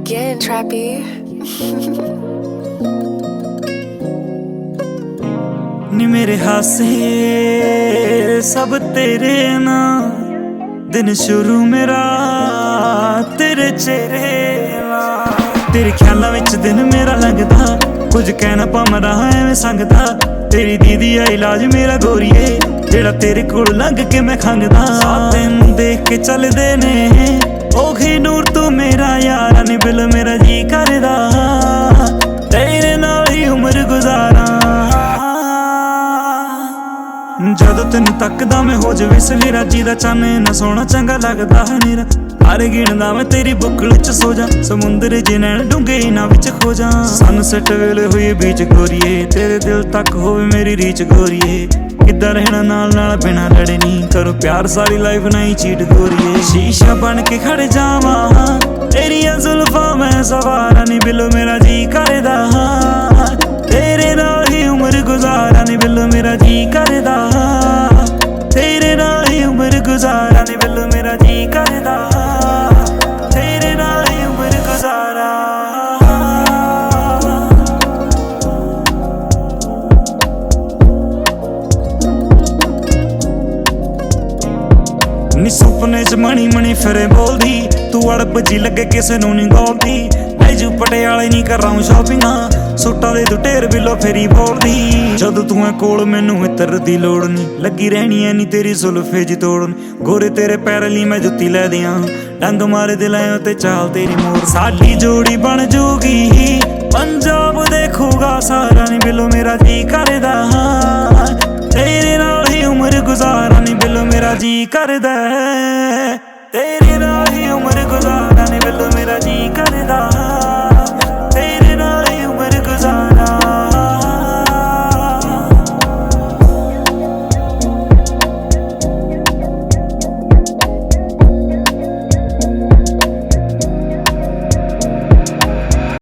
again, Trappy. ਨੀ ਮੇਰੇ ਹਾਸੇ ਸਭ ਤੇਰੇ ਨਾਲ ਦਿਨ ਸ਼ੁਰੂ ਮੇਰਾ ਤੇਰੇ ਚਿਹਰੇ ਨਾਲ ਤੇਰੇ ਖਿਆਲਾਂ ਵਿੱਚ ਦਿਨ ਮੇਰਾ ਲੰਘਦਾ ਕੁਝ ਕਹਿਣਾ ਪਾਮਰਾ ਐਵੇਂ ਸੰਗਦਾ ਤੇਰੀ ਦੀਦੀ ਆ ਇਲਾਜ ਮੇਰਾ ਗੋਰੀਏ ਜਿਹੜਾ ਤੇਰੇ ਕੋਲ ਲੰਘ ਕੇ ਮੈਂ ਖੰਗਦਾ ਤੈਨੂੰ ਦੇਖ ਕੇ ਚੱਲਦੇ ਨੇ ਓਖੀ ਨੂਰ ਤੂੰ ਮੇਰਾ ਯਾਰ ਨੀ ਬਿਲ ਮੇਰਾ ਜੀ ਕਰਦਾ। ਤੇਰੇ ਨਾਲ ਹੀ ਉਮਰ ਗੁਜ਼ਾਰਾਂ। ਜਦੋਂ ਤੈਨੂੰ ਤੱਕਦਾ ਮੈਂ ਹੋ ਜਵੇ ਸਵੇਰਾ ਜੀ ਦਾ ਚੰਨ ਨਾ ਸੋਹਣਾ ਚੰਗਾ ਲੱਗਦਾ ਹੈ ਨੀਰਾ ਗਿਣਦਾ ਮੈਂ ਤੇਰੀ ਬੁੱਕਲ ਚ ਸੋ ਜਾ। ਸਮੁੰਦਰ ਜੇ ਨੈਣ ਨਾ ਵਿੱਚ ਖੋ ਜਾ। ਸਨਸੈਟ ਵੇਲੇ ਹੋਈ ਬੀਚ ਗੋਰੀਏ, ਤੇਰੇ ਦਿਲ ਤੱਕ ਹੋਵੇ ਮੇਰੀ ਰੀਚ ਗੋਰੀਏ। ਕਿੱਦਾਂ ਰਹਿਣਾ ਨਾਲ ਨਾਲ ਬਿਨਾ ਲੜੇ ਨਹੀਂ ਕਰੋ ਪਿਆਰ, ਸਾਰੀ ਲਾਈਫ ਨਹੀਂ ਚੀਟ ਗੋਰੀਏ। ਸ਼ੀਸ਼ਾ ਬਣ ਕੇ ਖੜ ਜਾਵਾਂ, ਤੇਰੀਆਂ ਜ਼ੁਲਫਾਂ ਮੈਂ ਸਵਾਰਾਂ ਨਹੀਂ ਬਿਲੋ ਮੇਰਾ ਜੀ ਕਰਦਾ। ਤੇਰੇ ਨਾਲ ਹੀ ਉਮਰ ਗੁਜ਼ਾਰਾਂ ਨਹੀਂ ਬਿਲੋ ਮੇਰਾ ਜੀ ਕਰਦਾ। ਤੇਰੇ ਨਾਲ ਹੀ ਉਮਰ ਗੁਜ਼ਾਰਾਂ ਨਹੀਂ ਬਿਲੋ ਮੇਰਾ ਜੀ ਕਰਦਾ। ਨੀ ਸੁਪਨੇ ਚ ਮਣੀ ਮਣੀ ਫਿਰੇ ਬੋਲਦੀ, ਤੂੰ ਅੜਬ ਜੀ ਲੱਗੇ ਕਿਸੇ ਨੂੰ ਨਹੀਂ ਗੋਲਦੀ ਲੈ ਜੂ ਪਟਿਆਲੇ ਨਹੀਂ ਕਰਾਂ ਸ਼ਾਪਿੰਗਾਂ ਸੂਟਾਂ ਦੇ ਦੁਟੇਰ ਬਿਲੋ ਫੇਰੀ ਬੋਲਦੀ। ਜਦੋਂ ਤੂੰ ਐ ਕੋਲ ਮੈਨੂੰ ਇਤਰ ਦੀ ਲੋੜ ਨਹੀਂ ਲੱਗੀ ਰਹਿਣੀ ਐ ਨਹੀਂ ਤੇਰੀ ਜ਼ੁਲਫੇ ਜੀ ਤੋੜਨ। ਗੋਰੇ ਤੇਰੇ ਪੈਰ ਲਈ ਮੈਂ ਜੁੱਤੀ ਲੈ ਦਿਆਂ। ਡੰਗ ਮਾਰੇ ਦਿਲਾਂ ਤੇ ਚਾਲ ਤੇਰੀ ਮੋਰ ਸਾਡੀ ਜੋੜੀ ਬਣ ਜੂਗੀ। ਪੰਜਾਬ ਦੇਖੂਗਾ ਸਾਰਾ ਨਹੀਂ ਬਿਲੋ ਮੇਰਾ ਜੀ ਕਰਦਾ। ਤੇਰੇ ਨਾਲ ਹੀ ਉਮਰ ਗੁਜ਼ਾਰਾਂ ਨਹੀਂ ਬਿੱਲੋ ਮੇਰਾ ਜੀ ਕਰਦਾ। ਤੇਰੇ ਨਾਲ ਹੀ ਉਮਰ ਗੁਜ਼ਾਰਾਂ ਨਹੀਂ ਬਿੱਲੋ ਮੇਰਾ ਜੀ